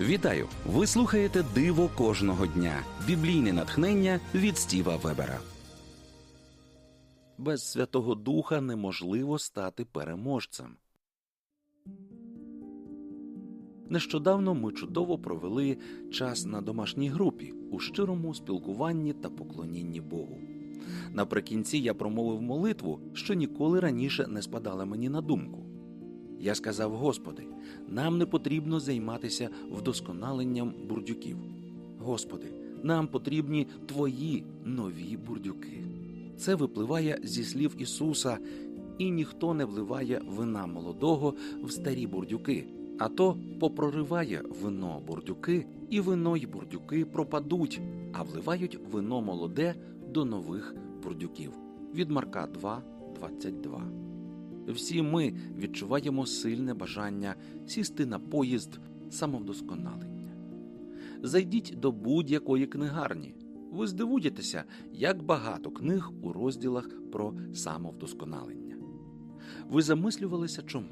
Вітаю! Ви слухаєте Диво кожного дня. Біблійне натхнення від Стіва Вебера. Без Святого Духа неможливо стати переможцем. Нещодавно ми чудово провели час на домашній групі у щирому спілкуванні та поклонінні Богу. Наприкінці я промовив молитву, що ніколи раніше не спадала мені на думку. Я сказав: Господи, нам не потрібно займатися вдосконаленням бурдюків. Господи, нам потрібні Твої нові бурдюки. Це випливає зі слів Ісуса, і ніхто не вливає вина молодого в старі бурдюки, а то попрориває вино бурдюки, і вино й бурдюки пропадуть, а вливають вино молоде до нових бурдюків. Від Марка 2, 22. Всі ми відчуваємо сильне бажання сісти на поїзд самовдосконалення. Зайдіть до будь-якої книгарні. Ви здивуєтеся, як багато книг у розділах про самовдосконалення. Ви замислювалися чому?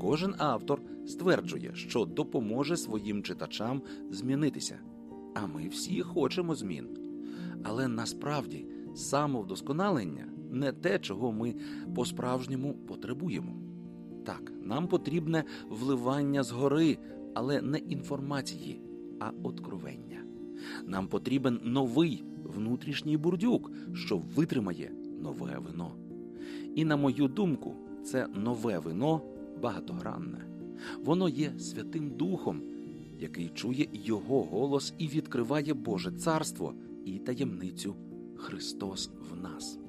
Кожен автор стверджує, що допоможе своїм читачам змінитися, а ми всі хочемо змін. Але насправді самовдосконалення не те, чого ми по-справжньому потребуємо. Так, нам потрібне вливання згори, але не інформації, а откровення. Нам потрібен новий внутрішній бурдюк, що витримає нове вино. І, на мою думку, це нове вино багатогранне. Воно є Святим Духом, який чує Його голос і відкриває Боже Царство і таємницю Христос в нас.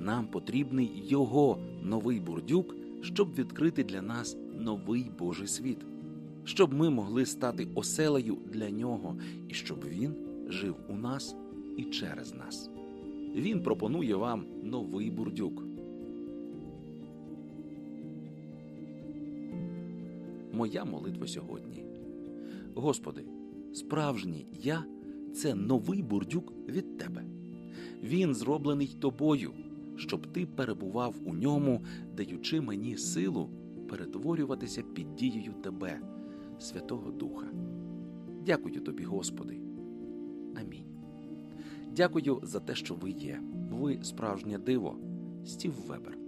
Нам потрібний Його новий бурдюк, щоб відкрити для нас новий Божий світ, щоб ми могли стати оселею для нього і щоб Він жив у нас і через нас. Він пропонує вам новий бурдюк. Моя молитва сьогодні. Господи, справжній я це новий бурдюк від Тебе. Він зроблений тобою, щоб ти перебував у ньому, даючи мені силу перетворюватися під дією Тебе, Святого Духа. Дякую тобі, Господи. Амінь. Дякую за те, що ви є. Ви справжнє диво. Стів Вебер.